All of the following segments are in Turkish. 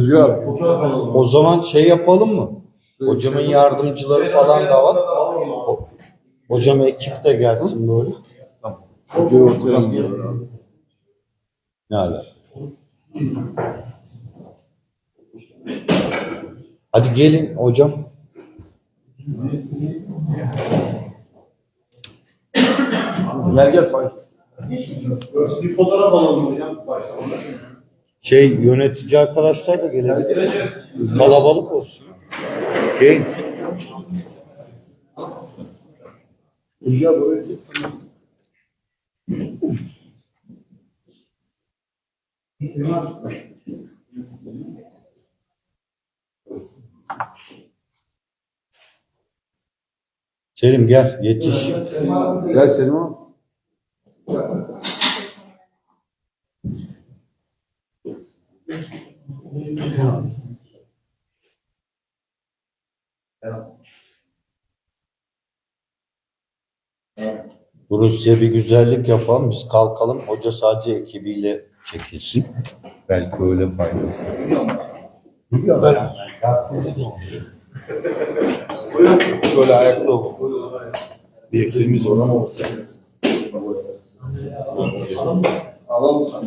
Özgür abi. O zaman şey yapalım mı? Hocamın yardımcıları falan da var. O- Hocam ekip de gelsin böyle. Alıyorlar abi. Ne ala? Hadi gelin hocam. Gel gel Faik. Bir fotoğraf alalım hocam başlamadan. Şey yönetici arkadaşlar da gelebilir. Kalabalık olsun. Gelin. Ya buraya. Selim gel yetiş. Gel Selim abi. Size bir güzellik yapalım. Biz kalkalım. Hoca sadece ekibiyle çekilsin. Belki öyle faydası. Şöyle ayakta ol. Bir eksiğimiz var ama olsun. Alalım sen.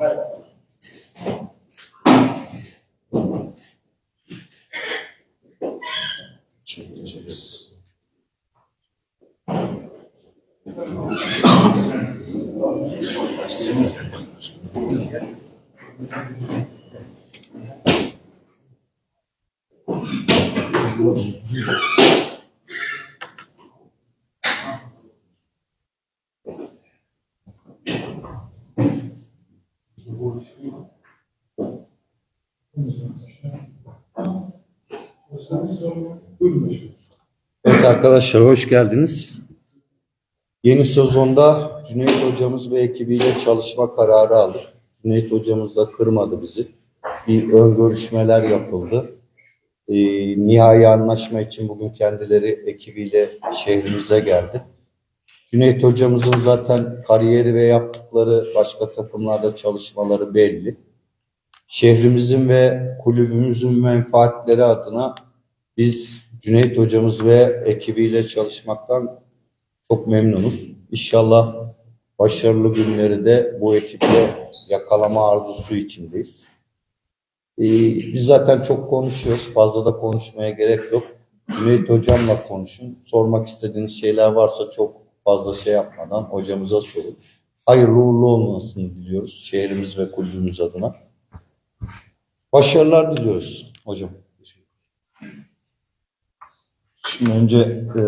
Evet hocam. Evet arkadaşlar hoş geldiniz. Yeni sezonda Cüneyt hocamız ve ekibiyle çalışma kararı aldık. Cüneyt hocamız da kırmadı bizi. Bir ön görüşmeler yapıldı. Ee, nihai anlaşma için bugün kendileri ekibiyle şehrimize geldi. Cüneyt hocamızın zaten kariyeri ve yaptıkları başka takımlarda çalışmaları belli. Şehrimizin ve kulübümüzün menfaatleri adına biz Cüneyt hocamız ve ekibiyle çalışmaktan çok memnunuz. İnşallah başarılı günleri de bu ekiple yakalama arzusu içindeyiz. Ee, biz zaten çok konuşuyoruz. Fazla da konuşmaya gerek yok. Cüneyt hocamla konuşun. Sormak istediğiniz şeyler varsa çok fazla şey yapmadan hocamıza sorun. Hayırlı uğurlu olmasını diliyoruz şehrimiz ve kulübümüz adına. Başarılar diliyoruz hocam. Şimdi önce e,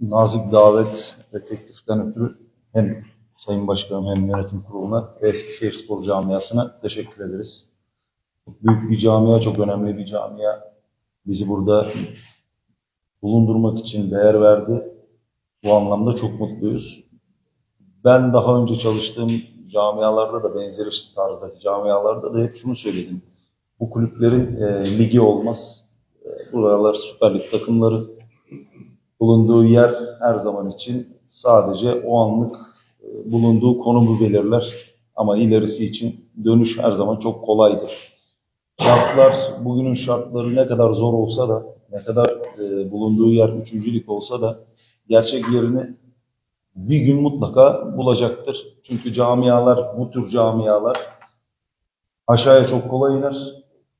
nazik davet ve tekliften ötürü hem Sayın Başkanım hem yönetim kuruluna ve Eskişehir Spor Camiası'na teşekkür ederiz. Çok büyük bir camia, çok önemli bir camia. Bizi burada bulundurmak için değer verdi. Bu anlamda çok mutluyuz. Ben daha önce çalıştığım camialarda da benzer işte tarzdaki camialarda da hep şunu söyledim. Bu kulüplerin e, ligi olmaz. Buralar Süper Lig takımları bulunduğu yer her zaman için sadece o anlık e, bulunduğu konumu belirler. Ama ilerisi için dönüş her zaman çok kolaydır. Şartlar, bugünün şartları ne kadar zor olsa da, ne kadar e, bulunduğu yer üçüncülük olsa da gerçek yerini bir gün mutlaka bulacaktır. Çünkü camialar, bu tür camialar aşağıya çok kolay iner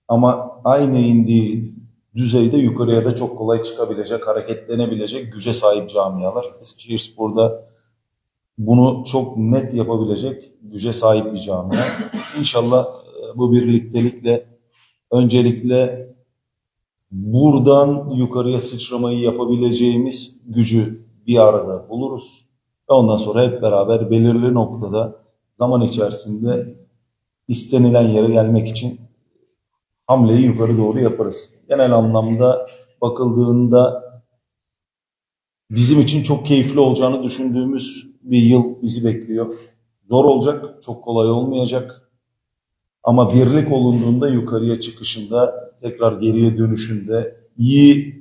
ama aynı indiği düzeyde yukarıya da çok kolay çıkabilecek, hareketlenebilecek güce sahip camialar. Eskişehir Spor'da bunu çok net yapabilecek güce sahip bir camia. İnşallah e, bu birliktelikle öncelikle buradan yukarıya sıçramayı yapabileceğimiz gücü bir arada buluruz. Ve ondan sonra hep beraber belirli noktada zaman içerisinde istenilen yere gelmek için hamleyi yukarı doğru yaparız. Genel anlamda bakıldığında bizim için çok keyifli olacağını düşündüğümüz bir yıl bizi bekliyor. Zor olacak, çok kolay olmayacak. Ama birlik olunduğunda yukarıya çıkışında, tekrar geriye dönüşünde iyi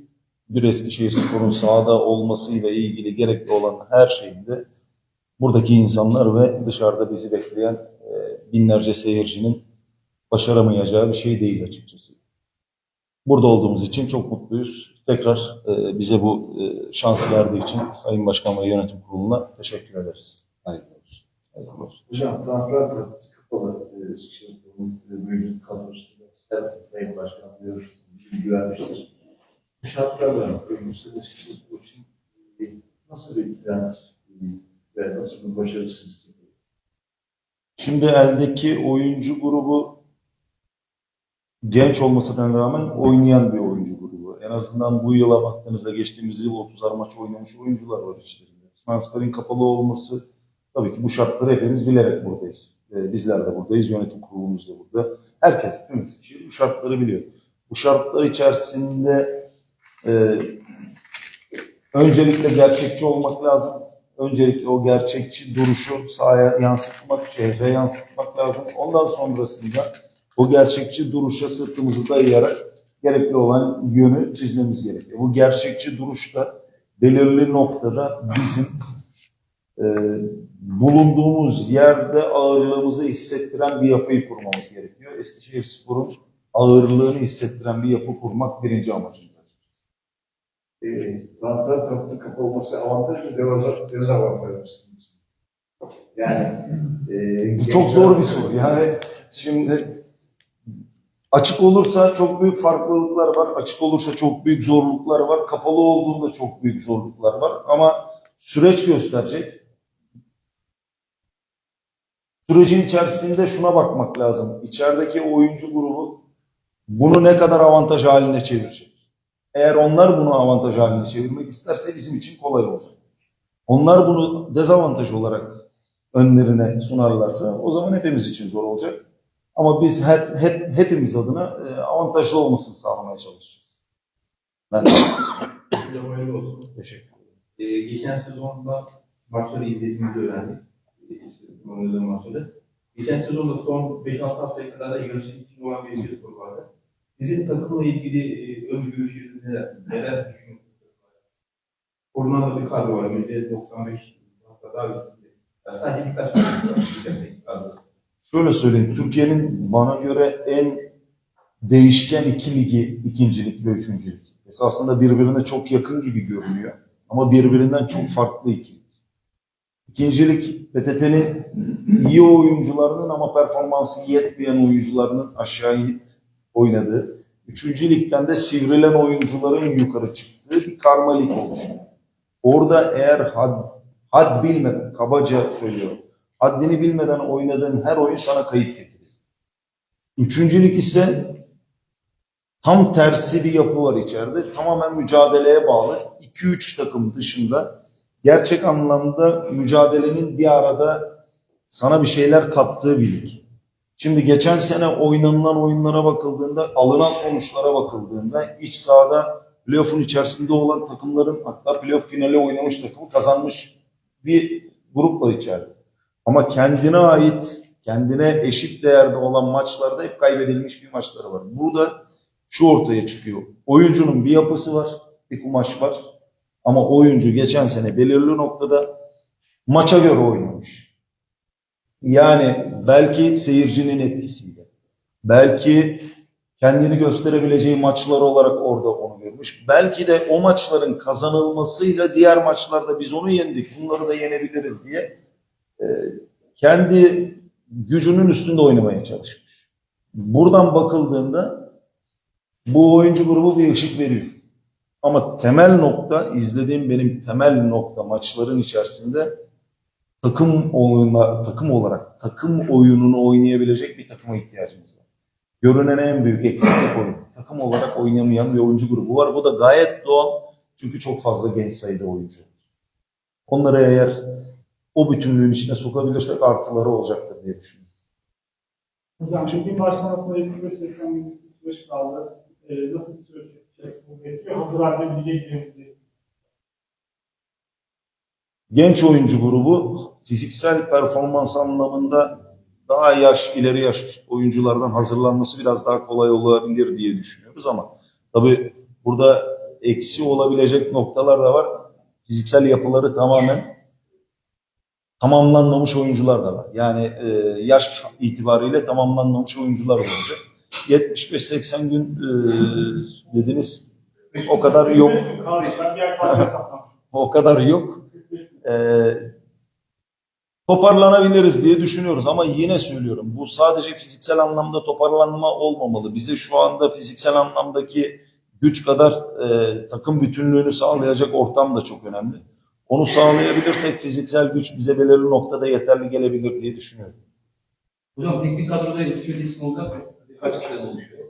bir Eskişehir Spor'un sahada olmasıyla ilgili gerekli olan her şeyinde buradaki insanlar ve dışarıda bizi bekleyen e, binlerce seyircinin başaramayacağı bir şey değil açıkçası. Burada olduğumuz için çok mutluyuz. Tekrar e, bize bu e, şansı verdiği için Sayın Başkan ve Yönetim Kurulu'na teşekkür ederiz. Hayırlı olsun. Hayırlı olsun. Hocam transfer pratik kapalı. e, Eskişehir'in mevcut kadrosunda Sayın Başkan diyor, bilgi vermiştir. Bu şartlarla Eskişehir Spor için e, nasıl bir plan e, ve nasıl bir başarısı istiyor? Şimdi eldeki oyuncu grubu genç olmasına rağmen oynayan bir oyuncu grubu. En azından bu yıla baktığınızda geçtiğimiz yıl 30'ar maç oynamış oyuncular var içlerinde. Transferin kapalı olması tabii ki bu şartları hepimiz bilerek buradayız. Ee, bizler de buradayız, yönetim kurulumuz da burada. Herkes, tüm Eskişehir bu şartları biliyor. Bu şartlar içerisinde e, öncelikle gerçekçi olmak lazım. Öncelikle o gerçekçi duruşu sahaya yansıtmak, şehre yansıtmak lazım. Ondan sonrasında o gerçekçi duruşa sırtımızı dayayarak gerekli olan yönü çizmemiz gerekiyor. Bu gerçekçi duruşta belirli noktada bizim e, bulunduğumuz yerde ağırlığımızı hissettiren bir yapıyı kurmamız gerekiyor. Eskişehir Spor'un ağırlığını hissettiren bir yapı kurmak birinci amacımız. E, transfer kapısı kapalı olması avantaj mı dezavant- dezavantaj mı? Yani e, Bu çok zor bir soru. Yani şimdi açık olursa çok büyük farklılıklar var. Açık olursa çok büyük zorluklar var. Kapalı olduğunda çok büyük zorluklar var. Ama süreç gösterecek. Sürecin içerisinde şuna bakmak lazım. İçerideki oyuncu grubu bunu ne kadar avantaj haline çevirecek? Eğer onlar bunu avantaj haline çevirmek isterse bizim için kolay olacak. Onlar bunu dezavantaj olarak önlerine sunarlarsa o zaman hepimiz için zor olacak. Ama biz hep, hep hepimiz adına e, avantajlı olmasını sağlamaya çalışacağız. Ben Hocam olsun. teşekkür ederim. Ee, geçen sezonda maçları izlediğimizi öğrendik. Ee, Oynadığı maçları. Geçen sezonda son 5-6 haftaya kadar da yarışı için olan bir şey soru vardı. Sizin takımla ilgili e, ön görüşleriniz neler? Neler düşünüyorsunuz? Korunan bir kadro var. %95 hatta daha üstünde. Yani sadece birkaç tane var. Şöyle söyleyeyim, Türkiye'nin bana göre en değişken iki ligi, ikincilik ve üçüncülük. Esasında birbirine çok yakın gibi görünüyor. Ama birbirinden çok farklı iki. İkincilik PTT'nin iyi oyuncularının ama performansı yetmeyen oyuncularının aşağıya oynadığı. Üçüncü de sivrilen oyuncuların yukarı çıktığı bir karma lig oluşuyor. Orada eğer had, had bilmeden, kabaca söylüyorum, haddini bilmeden oynadığın her oyun sana kayıp getirir. Üçüncülük ise tam tersi bir yapı var içeride. Tamamen mücadeleye bağlı. 2-3 takım dışında gerçek anlamda mücadelenin bir arada sana bir şeyler kattığı bir lig. Şimdi geçen sene oynanılan oyunlara bakıldığında, alınan sonuçlara bakıldığında iç sahada playoff'un içerisinde olan takımların hatta playoff finali oynamış takımı kazanmış bir grup var içeride. Ama kendine ait, kendine eşit değerde olan maçlarda hep kaybedilmiş bir maçları var. Burada şu ortaya çıkıyor. Oyuncunun bir yapısı var, bir kumaş var. Ama oyuncu geçen sene belirli noktada maça göre oynamış. Yani belki seyircinin etkisiyle, belki kendini gösterebileceği maçlar olarak orada onu görmüş. Belki de o maçların kazanılmasıyla diğer maçlarda biz onu yendik, bunları da yenebiliriz diye kendi gücünün üstünde oynamaya çalışmış. Buradan bakıldığında bu oyuncu grubu bir ışık veriyor. Ama temel nokta, izlediğim benim temel nokta maçların içerisinde takım oyunla, takım olarak takım oyununu oynayabilecek bir takıma ihtiyacımız var. Görünen en büyük eksiklik oyun. Takım olarak oynamayan bir oyuncu grubu var. Bu da gayet doğal. Çünkü çok fazla genç sayıda oyuncu. Onları eğer o bütünlüğün içine sokabilirsek artıları olacaktır diye düşünüyorum. Hocam ligin başlamasına 75-80 gün süreç kaldı. Ee, nasıl bir süreç içerisinde bekliyor? Hazır halde girebilecek. Genç oyuncu grubu fiziksel performans anlamında daha yaş, ileri yaş oyunculardan hazırlanması biraz daha kolay olabilir diye düşünüyoruz ama tabii Burada eksi olabilecek noktalar da var. Fiziksel yapıları tamamen tamamlanmamış oyuncular da var. Yani e, yaş itibariyle tamamlanmamış oyuncular olacak. 75-80 gün e, dediniz o kadar yok. O kadar yok. Ee, toparlanabiliriz diye düşünüyoruz ama yine söylüyorum bu sadece fiziksel anlamda toparlanma olmamalı. Bize şu anda fiziksel anlamdaki güç kadar e, takım bütünlüğünü sağlayacak ortam da çok önemli. Onu sağlayabilirsek fiziksel güç bize belirli noktada yeterli gelebilir diye düşünüyorum. Hocam teknik kadroda eski bir isim olacak mı? Kaç kişiden oluşuyor?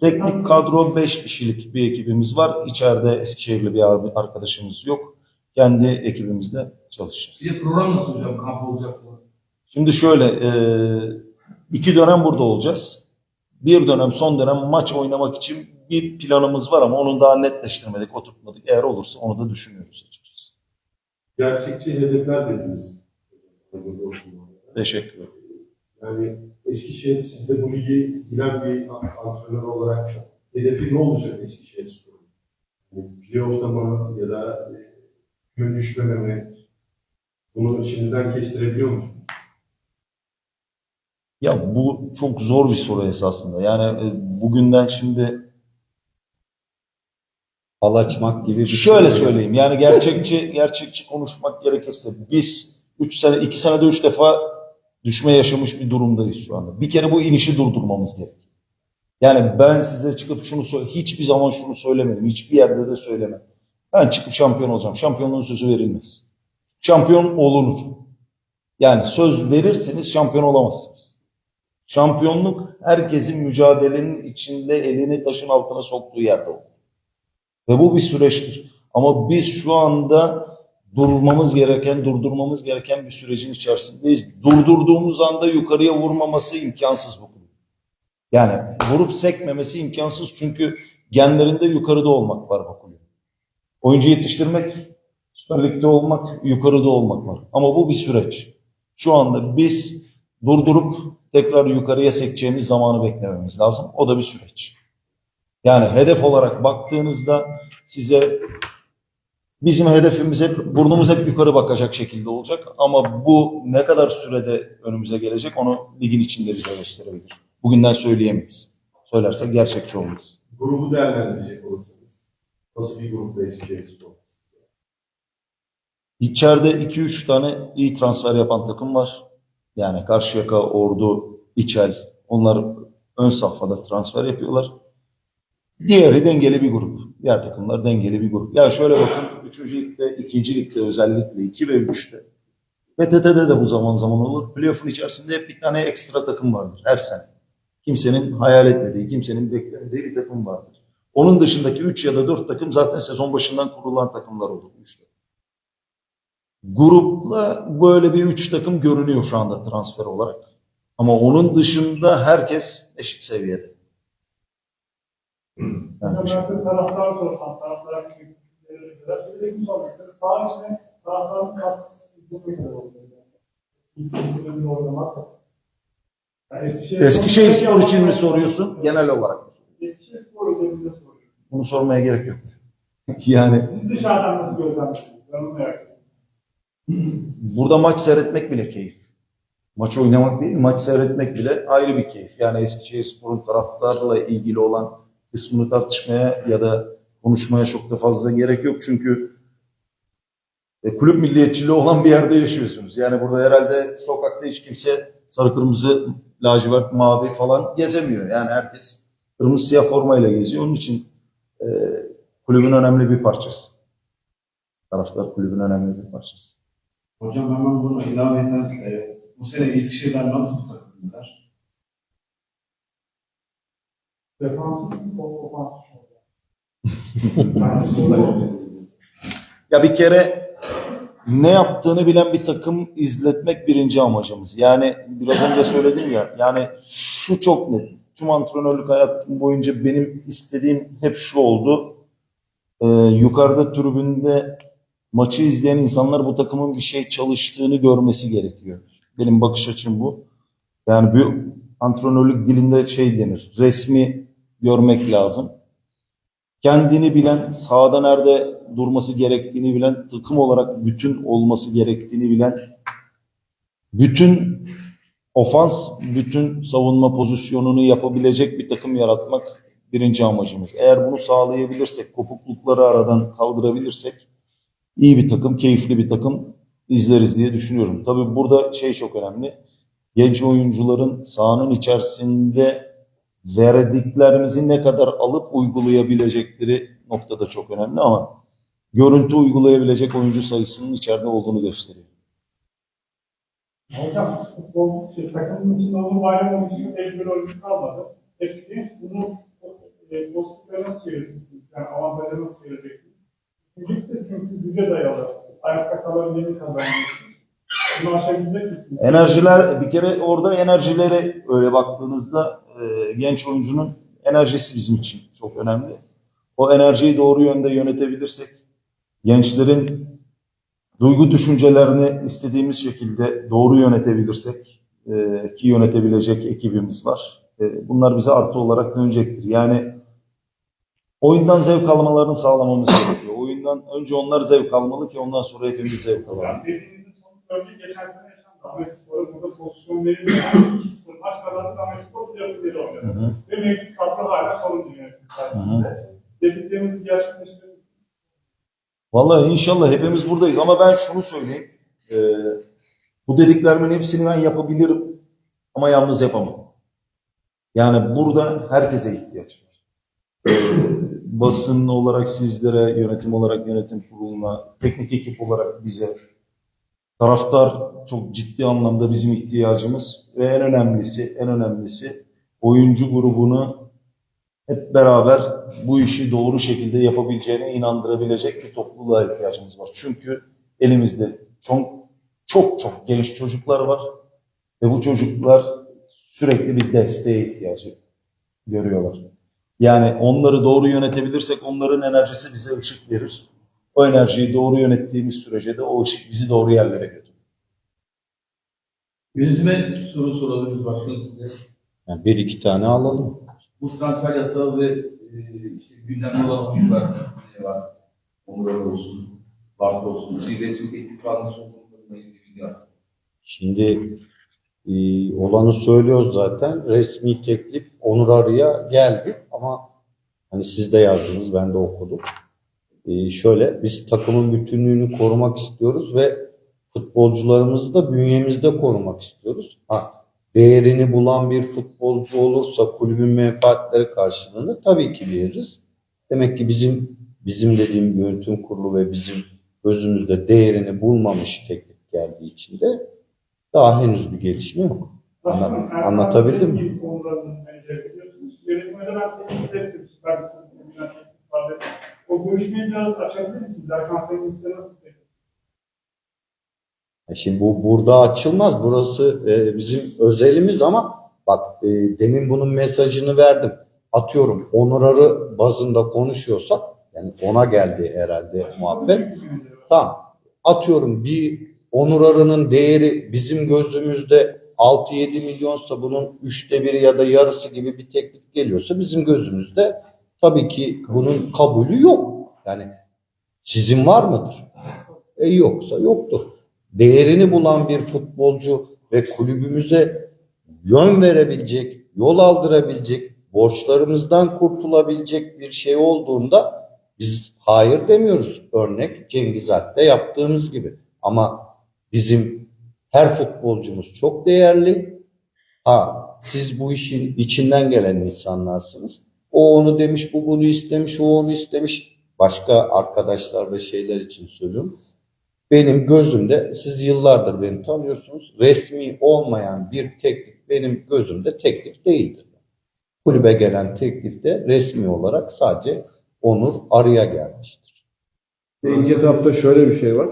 Teknik kadro 5 kişilik bir ekibimiz var. İçeride Eskişehirli bir arkadaşımız yok. Kendi ekibimizle çalışacağız. Size program nasıl hocam? Kamp olacak mı? Şimdi şöyle, e, iki dönem burada olacağız. Bir dönem, son dönem maç oynamak için bir planımız var ama onu daha netleştirmedik, oturtmadık. Eğer olursa onu da düşünüyoruz açıkçası. Gerçekçi hedefler dediniz. Teşekkür ederim. Yani Eskişehir sizde bu ligi bilen bir antrenör olarak hedefi ne olacak Eskişehir Spor'un? Yani playoff'ta mı ya da e, gün düşmeme mi? Bunu şimdiden kestirebiliyor musunuz? Ya bu çok zor bir soru esasında. Yani e, bugünden şimdi Fal açmak gibi bir Şöyle şey. söyleyeyim yani gerçekçi gerçekçi konuşmak gerekirse biz 3 sene 2 senede 3 defa düşme yaşamış bir durumdayız şu anda. Bir kere bu inişi durdurmamız gerek. Yani ben size çıkıp şunu söyle hiçbir zaman şunu söylemedim. Hiçbir yerde de söylemem. Ben çıkıp şampiyon olacağım. Şampiyonluğun sözü verilmez. Şampiyon olunur. Yani söz verirseniz şampiyon olamazsınız. Şampiyonluk herkesin mücadelenin içinde elini taşın altına soktuğu yerde olur. Ve bu bir süreçtir. Ama biz şu anda durmamız gereken, durdurmamız gereken bir sürecin içerisindeyiz. Durdurduğumuz anda yukarıya vurmaması imkansız bu kulüp. Yani vurup sekmemesi imkansız çünkü genlerinde yukarıda olmak var bu kulüp. Oyuncu yetiştirmek, Süper Lig'de olmak, yukarıda olmak var. Ama bu bir süreç. Şu anda biz durdurup tekrar yukarıya sekeceğimiz zamanı beklememiz lazım. O da bir süreç. Yani hedef olarak baktığınızda size bizim hedefimiz hep burnumuz hep yukarı bakacak şekilde olacak ama bu ne kadar sürede önümüze gelecek onu ligin içinde bize gösterebilir. Bugünden söyleyemeyiz. Söylersek gerçekçi olmaz. Grubu değerlendirecek olursanız nasıl bir grupta Eskişehir Spor? İçeride 2-3 tane iyi transfer yapan takım var. Yani Karşıyaka, Ordu, İçel onlar ön safhada transfer yapıyorlar. Diğeri dengeli bir grup. Diğer takımlar dengeli bir grup. Ya şöyle bakın 3. ligde, 2. ligde özellikle 2 ve 3'te. PTT'de de bu zaman zaman olur. Playoff'un içerisinde hep bir tane ekstra takım vardır her sene. Kimsenin hayal etmediği, kimsenin beklemediği bir takım vardır. Onun dışındaki 3 ya da 4 takım zaten sezon başından kurulan takımlar olur. işte. Grupla böyle bir 3 takım görünüyor şu anda transfer olarak. Ama onun dışında herkes eşit seviyede. Yani ben size taraftar sorsam, neler? Bir de şunu sormak istedim. Sağ içine taraftarın katkısı sizce ne kadar oluyor? Bir oynamak. Yani Eskişehir, Eskişehir Spor için mi soruyorsun? Genel olarak mı? Eskişehir Spor özelinde soruyorum. Bunu sormaya gerek yok. yani Siz dışarıdan nasıl gözlemliyorsunuz? Ben onu merak ediyorum. burada maç seyretmek bile keyif. Maç oynamak değil, maç seyretmek bile ayrı bir keyif. Yani Eskişehir Spor'un taraftarla ilgili olan kısmını tartışmaya ya da konuşmaya çok da fazla gerek yok. Çünkü e, kulüp milliyetçiliği olan bir yerde yaşıyorsunuz. Yani burada herhalde sokakta hiç kimse sarı kırmızı, lacivert, mavi falan gezemiyor. Yani herkes kırmızı siyah formayla geziyor. Onun için e, kulübün önemli bir parçası. Taraftar kulübün önemli bir parçası. Hocam hemen bunu ilave eden, e, bu sene Eskişehir'den nasıl bir takım izler? Defansif mi, ofansif mi? Ya bir kere ne yaptığını bilen bir takım izletmek birinci amacımız. Yani biraz önce söyledim ya, yani şu çok net. Tüm antrenörlük hayatım boyunca benim istediğim hep şu oldu. Ee, yukarıda tribünde maçı izleyen insanlar bu takımın bir şey çalıştığını görmesi gerekiyor. Benim bakış açım bu. Yani bir antrenörlük dilinde şey denir. Resmi görmek lazım. kendini bilen, sahada nerede durması gerektiğini bilen, takım olarak bütün olması gerektiğini bilen, bütün ofans, bütün savunma pozisyonunu yapabilecek bir takım yaratmak birinci amacımız. Eğer bunu sağlayabilirsek, kopuklukları aradan kaldırabilirsek iyi bir takım, keyifli bir takım izleriz diye düşünüyorum. Tabii burada şey çok önemli. Genç oyuncuların sahanın içerisinde verdiklerimizi ne kadar alıp uygulayabilecekleri noktada çok önemli ama görüntü uygulayabilecek oyuncu sayısının içeride olduğunu gösteriyor. Hocam futbol şey, takımın içinde onun bayram oluşunu tecrübeli oyuncu kalmadı. Hepsi genç. Bunu e, pozitifle nasıl çevireceksiniz? Yani avantaja nasıl çevireceksiniz? Çünkü çünkü güce dayalı. Ayakta kalabildiğini kazanıyorsunuz. Bunu aşabilecek misiniz? Enerjiler bir kere orada enerjileri öyle baktığınızda genç oyuncunun enerjisi bizim için çok önemli. O enerjiyi doğru yönde yönetebilirsek gençlerin duygu düşüncelerini istediğimiz şekilde doğru yönetebilirsek e, ki yönetebilecek ekibimiz var. E, bunlar bize artı olarak dönecektir. Yani oyundan zevk almalarını sağlamamız gerekiyor. Oyundan önce onlar zevk almalı ki ondan sonra hepimiz zevk alalım. Yani dediğinizin son örneği geçen sene yaşandı. Ahmet Spor'a burada pozisyon verildi. 2-0 maç kazandı. Ahmet Spor bir yapı Hı hı. Ve mevcut kadro hala korundu yönetim sayesinde. Dediklerimizi gerçekleştirdik. Vallahi inşallah hepimiz buradayız ama ben şunu söyleyeyim. Ee, bu dediklerimin hepsini ben yapabilirim ama yalnız yapamam. Yani burada herkese ihtiyaç var. Ee, basın olarak sizlere, yönetim olarak yönetim kuruluna, teknik ekip olarak bize, taraftar çok ciddi anlamda bizim ihtiyacımız ve en önemlisi, en önemlisi oyuncu grubunu hep beraber bu işi doğru şekilde yapabileceğine inandırabilecek bir topluluğa ihtiyacımız var. Çünkü elimizde çok çok çok genç çocuklar var ve bu çocuklar sürekli bir desteğe ihtiyacı görüyorlar. Yani onları doğru yönetebilirsek onların enerjisi bize ışık verir. O enerjiyi doğru yönettiğimiz sürece de o ışık bizi doğru yerlere götürür. Yönetime soru soralım başkanım size. Yani bir iki tane alalım. Bu transfer yasağı ve e, işte gündemde olan oyuncular ne var? Onur Arar olsun, Bart olsun. Bir resmi teklif almış olduğunlarına ilgili bilgi var. Şimdi e, olanı söylüyoruz zaten. Resmi teklif Onur Arı'ya geldi ama hani siz de yazdınız ben de okudum. E, şöyle biz takımın bütünlüğünü korumak istiyoruz ve futbolcularımızı da bünyemizde korumak istiyoruz. Ha, değerini bulan bir futbolcu olursa kulübün menfaatleri karşılığında tabii ki veririz. Demek ki bizim bizim dediğim yönetim kurulu ve bizim gözümüzde değerini bulmamış teklif geldiği için de daha henüz bir gelişme yok. Anla- Başkanım, Erkan anlatabildim mi? Bey konularını menajeri biliyorsunuz. Yönetime de ben teklif ettim. Süper Lig'den gelen teklif vardı. O görüşmeyi biraz açabilir misiniz? Erkan Sayın size nasıl teklif? E Şimdi bu burada açılmaz. Burası e, bizim özelimiz ama bak e, demin bunun mesajını verdim. Atıyorum onurarı bazında konuşuyorsak yani ona geldi herhalde muhabbet. Tamam. Atıyorum bir onur arının değeri bizim gözümüzde 6-7 milyonsa bunun üçte biri ya da yarısı gibi bir teklif geliyorsa bizim gözümüzde tabii ki bunun kabulü yok. Yani sizin var mıdır? E yoksa yoktur. Değerini bulan bir futbolcu ve kulübümüze yön verebilecek, yol aldırabilecek, borçlarımızdan kurtulabilecek bir şey olduğunda biz hayır demiyoruz. Örnek Cengiz Alp'te yaptığımız gibi. Ama bizim her futbolcumuz çok değerli. Ha siz bu işin içinden gelen insanlarsınız. O onu demiş, bu bunu istemiş, o onu istemiş. Başka arkadaşlar ve şeyler için söylüyorum. Benim gözümde, siz yıllardır beni tanıyorsunuz, resmi olmayan bir teklif benim gözümde teklif değildir. Kulübe gelen teklif de resmi olarak sadece Onur Arı'ya gelmiştir. İlk etapta şöyle bir şey var.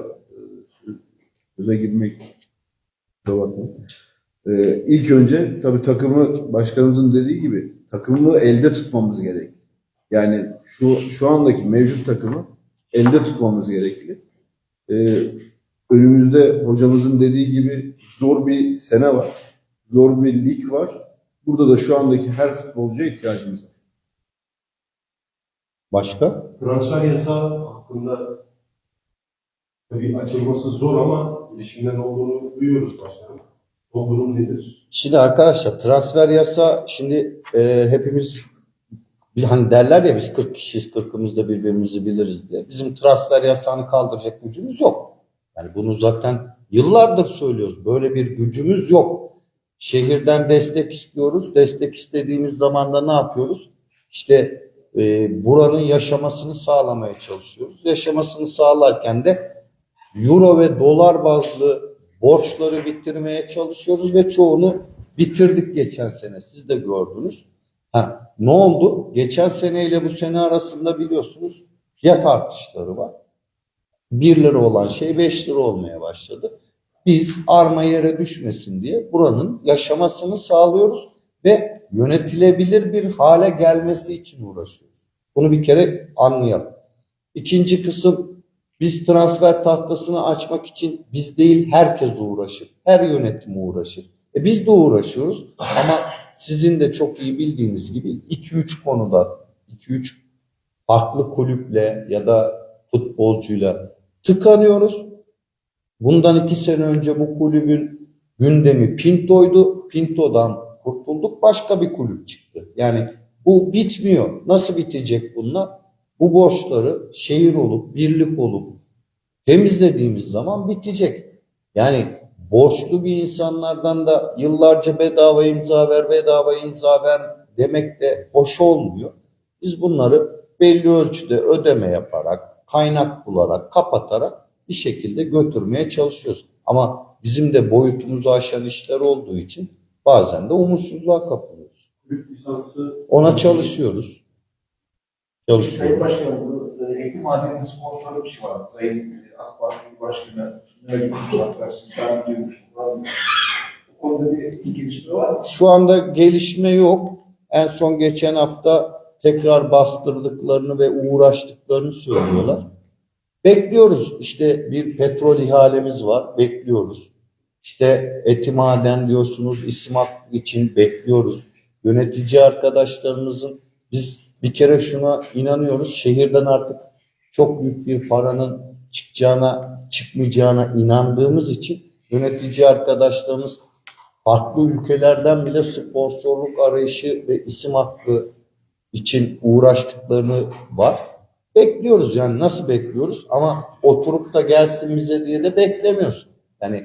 Söze girmek. Ee, ilk önce tabii takımı başkanımızın dediği gibi takımı elde tutmamız gerekli. Yani şu şu andaki mevcut takımı elde tutmamız gerekli. Ee, önümüzde hocamızın dediği gibi zor bir sene var. Zor bir lig var. Burada da şu andaki her futbolcuya ihtiyacımız var. Başka? Transfer yasağı hakkında bir açılması zor ama girişimden olduğunu duyuyoruz başkanım. O durum nedir? Şimdi arkadaşlar transfer yasa şimdi e, hepimiz bir hani derler ya biz 40 kişiyiz 40'ımızda birbirimizi biliriz diye. Bizim transfer yasağını kaldıracak gücümüz yok. Yani bunu zaten yıllardır söylüyoruz. Böyle bir gücümüz yok. Şehirden destek istiyoruz. Destek istediğimiz zaman da ne yapıyoruz? İşte e, buranın yaşamasını sağlamaya çalışıyoruz. Yaşamasını sağlarken de euro ve dolar bazlı borçları bitirmeye çalışıyoruz ve çoğunu bitirdik geçen sene. Siz de gördünüz. Ha, ne oldu? Geçen sene ile bu sene arasında biliyorsunuz fiyat artışları var. 1 lira olan şey 5 lira olmaya başladı. Biz arma yere düşmesin diye buranın yaşamasını sağlıyoruz ve yönetilebilir bir hale gelmesi için uğraşıyoruz. Bunu bir kere anlayalım. İkinci kısım biz transfer tahtasını açmak için biz değil herkes uğraşır. Her yönetim uğraşır. E biz de uğraşıyoruz ama sizin de çok iyi bildiğiniz gibi 2-3 konuda 2-3 farklı kulüple ya da futbolcuyla tıkanıyoruz. Bundan iki sene önce bu kulübün gündemi Pinto'ydu. Pinto'dan kurtulduk başka bir kulüp çıktı. Yani bu bitmiyor. Nasıl bitecek bunlar? Bu borçları şehir olup birlik olup temizlediğimiz zaman bitecek. Yani borçlu bir insanlardan da yıllarca bedava imza ver, bedava imza ver demek de hoş olmuyor. Biz bunları belli ölçüde ödeme yaparak, kaynak bularak, kapatarak bir şekilde götürmeye çalışıyoruz. Ama bizim de boyutumuzu aşan işler olduğu için bazen de umutsuzluğa kapılıyoruz. Kulüp lisansı Ona çalışıyoruz. Sayın Çalışıyoruz. Başkanım, bu e, eğitim madeninin sponsoru bir şey var. Sayın AK Parti Başkanı mı? Bu konuda bir, gelişme var mı? Şu anda gelişme yok. En son geçen hafta tekrar bastırdıklarını ve uğraştıklarını söylüyorlar. Bekliyoruz. İşte bir petrol ihalemiz var. Bekliyoruz. İşte Etimaden diyorsunuz isim hakkı için bekliyoruz. Yönetici arkadaşlarımızın biz bir kere şuna inanıyoruz. Şehirden artık çok büyük bir paranın çıkacağına, çıkmayacağına inandığımız için yönetici arkadaşlarımız farklı ülkelerden bile sponsorluk arayışı ve isim hakkı için uğraştıklarını var. Bekliyoruz yani nasıl bekliyoruz ama oturup da gelsin bize diye de beklemiyoruz. Yani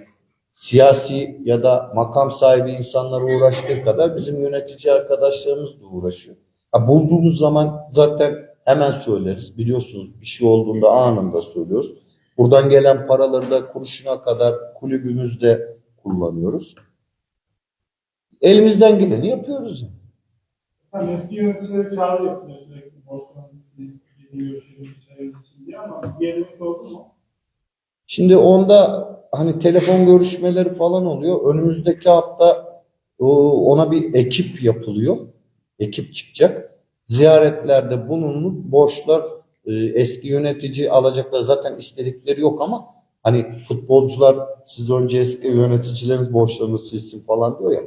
siyasi ya da makam sahibi insanlar uğraştığı kadar bizim yönetici arkadaşlarımız da uğraşıyor. Ha, bulduğumuz zaman zaten hemen söyleriz. Biliyorsunuz bir şey olduğunda anında söylüyoruz. Buradan gelen paraları da kuruşuna kadar kulübümüzde kullanıyoruz. Elimizden geleni yapıyoruz. yani. Yani eski yöneticileri çağrı yapıyor sürekli yeni görüşelim, diye ama gerilemiş oldu mu? Şimdi onda hani telefon görüşmeleri falan oluyor. Önümüzdeki hafta ona bir ekip yapılıyor. Ekip çıkacak. Ziyaretlerde bulunup borçlar e, eski yönetici alacaklar zaten istedikleri yok ama hani futbolcular siz önce eski yöneticileriniz borçlarını silsin falan diyor ya.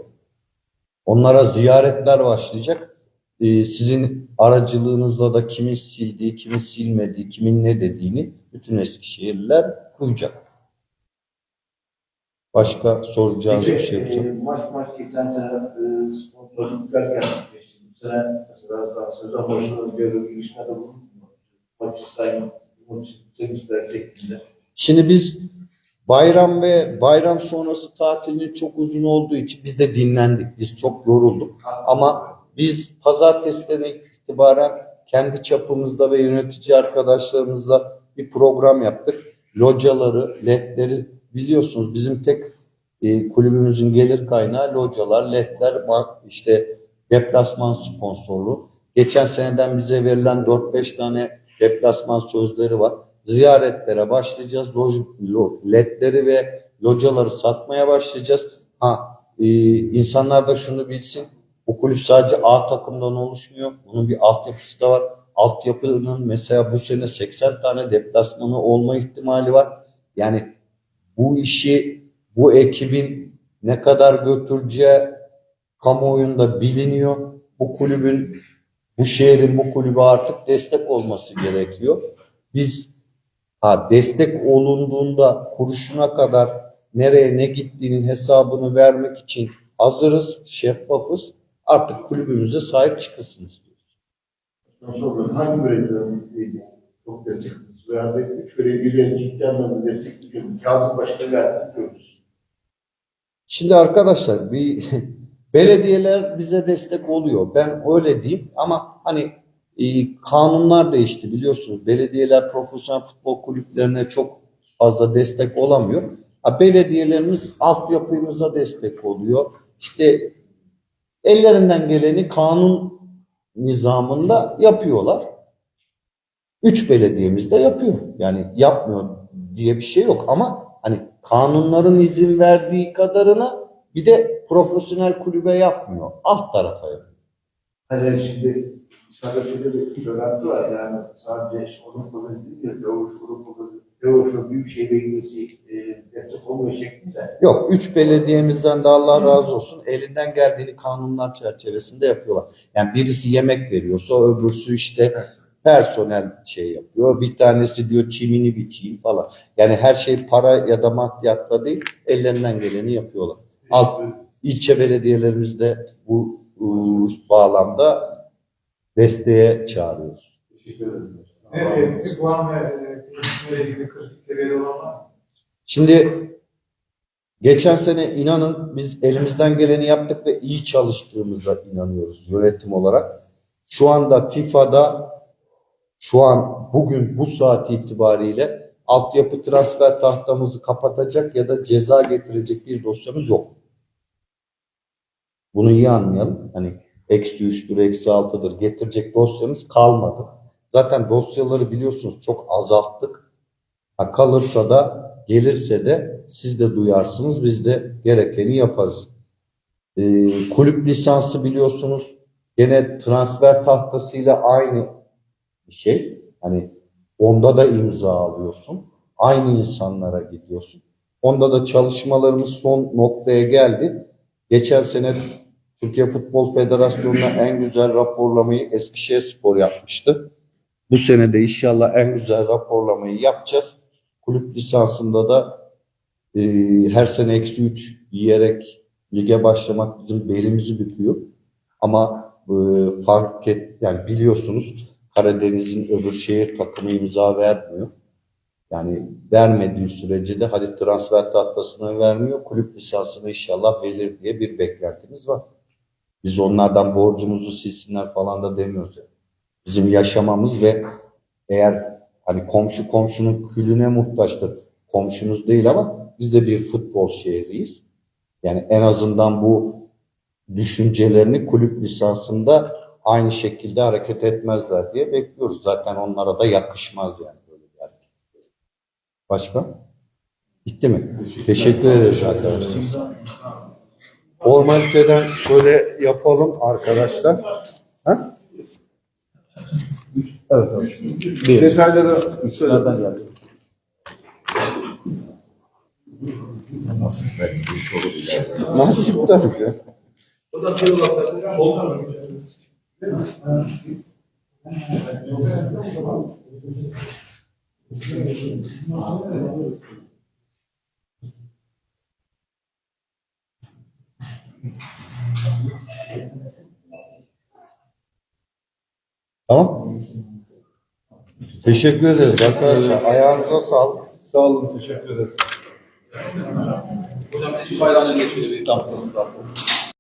Onlara ziyaretler başlayacak. E, sizin aracılığınızla da kimin sildiği, kimin silmediği, kimin ne dediğini bütün Eskişehirliler duyacak. Başka soracağınız bir şey yoksa. e, maç maç geçen sene e, sponsorluklar gerçekleşti. Bu sene mesela sa- sezon başında böyle bir girişimde bulundunuz mu? Maçı sayın, maçı temizler şeklinde. Şimdi biz bayram ve bayram sonrası tatilinin çok uzun olduğu için biz de dinlendik. Biz çok yorulduk. Ama biz pazartesiden itibaren kendi çapımızda ve yönetici arkadaşlarımızla bir program yaptık. Locaları, ledleri biliyorsunuz bizim tek e, kulübümüzün gelir kaynağı localar, ledler, işte deplasman sponsorluğu. Geçen seneden bize verilen 4-5 tane deplasman sözleri var. Ziyaretlere başlayacağız. Ledleri ve locaları satmaya başlayacağız. Ha, e, insanlar da şunu bilsin. Bu kulüp sadece A takımdan oluşmuyor. Bunun bir altyapısı da var. Altyapının mesela bu sene 80 tane deplasmanı olma ihtimali var. Yani bu işi bu ekibin ne kadar götüreceği kamuoyunda biliniyor. Bu kulübün Bu şehrin bu kulübe artık destek olması gerekiyor. Biz ha, destek olunduğunda kuruşuna kadar nereye ne gittiğinin hesabını vermek için hazırız, şeffafız. Artık kulübümüze sahip. Ondan sonra hangi belediyenin çok desteklediğiniz veya da üç belediyenin ciddi anlamda destekliyoruz. Kazım başına verdik Şimdi arkadaşlar bir belediyeler bize destek oluyor. Ben öyle diyeyim ama hani e, kanunlar değişti biliyorsunuz. Belediyeler profesyonel futbol kulüplerine çok fazla destek olamıyor. Ha, belediyelerimiz altyapımıza destek oluyor. İşte ellerinden geleni kanun nizamında yapıyorlar. Üç belediyemiz de yapıyor. Yani yapmıyor diye bir şey yok ama hani kanunların izin verdiği kadarını bir de profesyonel kulübe yapmıyor. Alt tarafa yapıyor. Hani şimdi dışarıda şöyle bir söylenti var yani sadece onun problemi değil de Doğuş, problemi, Doğuş'un Büyükşehir Belediyesi e, destek olmuyor şeklinde. Yok, üç belediyemizden de Allah razı olsun elinden geldiğini kanunlar çerçevesinde yapıyorlar. Yani birisi yemek veriyorsa öbürsü işte personel şey yapıyor. Bir tanesi diyor çimini biçeyim falan. Yani her şey para ya da maddiyatla değil, ellerinden geleni yapıyorlar. Alt ilçe belediyelerimizde bu ıı, bağlamda desteğe çağırıyoruz. Teşekkür ederim. Evet, eksik e, kritik seviyede olanlar. Şimdi geçen sene inanın biz elimizden geleni yaptık ve iyi çalıştığımıza inanıyoruz yönetim olarak. Şu anda FIFA'da şu an bugün bu saat itibariyle altyapı transfer tahtamızı kapatacak ya da ceza getirecek bir dosyamız yok. Bunu iyi anlayalım. Hani eksi üçtür, eksi altıdır getirecek dosyamız kalmadı. Zaten dosyaları biliyorsunuz çok azalttık. Ha, kalırsa da gelirse de siz de duyarsınız. Biz de gerekeni yaparız. Ee, kulüp lisansı biliyorsunuz gene transfer tahtasıyla aynı şey. Hani onda da imza alıyorsun. Aynı insanlara gidiyorsun. Onda da çalışmalarımız son noktaya geldi. Geçen sene Türkiye Futbol Federasyonu'na en güzel raporlamayı Eskişehir Spor yapmıştı. Bu sene de inşallah en güzel raporlamayı yapacağız. Kulüp lisansında da e, her sene eksi 3 yiyerek lige başlamak bizim belimizi büküyor. Ama e, fark et, yani biliyorsunuz Karadeniz'in öbür şehir takımı imza vermiyor. Yani vermediği sürece de hadi transfer tahtasını vermiyor, kulüp lisansını inşallah verir diye bir beklentimiz var. Biz onlardan borcumuzu silsinler falan da demiyoruz. Yani. Bizim yaşamamız ve eğer hani komşu komşunun külüne muhtaçtır. Komşunuz değil ama biz de bir futbol şehriyiz. Yani en azından bu düşüncelerini kulüp lisansında aynı şekilde hareket etmezler diye bekliyoruz. Zaten onlara da yakışmaz yani böyle bir hareket. Başka? Bitti mi? Teşekkür ederiz arkadaşlar. Formaliteden şöyle yapalım arkadaşlar. Ha? Evet, evet. Bir. Detayları söyle. Nereden geldi? Nasip tabii ki. O da bir olarak. Tamam. Teşekkür ederiz arkadaşlar. Ayağınıza sağlık. Sağ olun, teşekkür ederim. Hocam Bayrak'ın önüne şöyle bir tamam.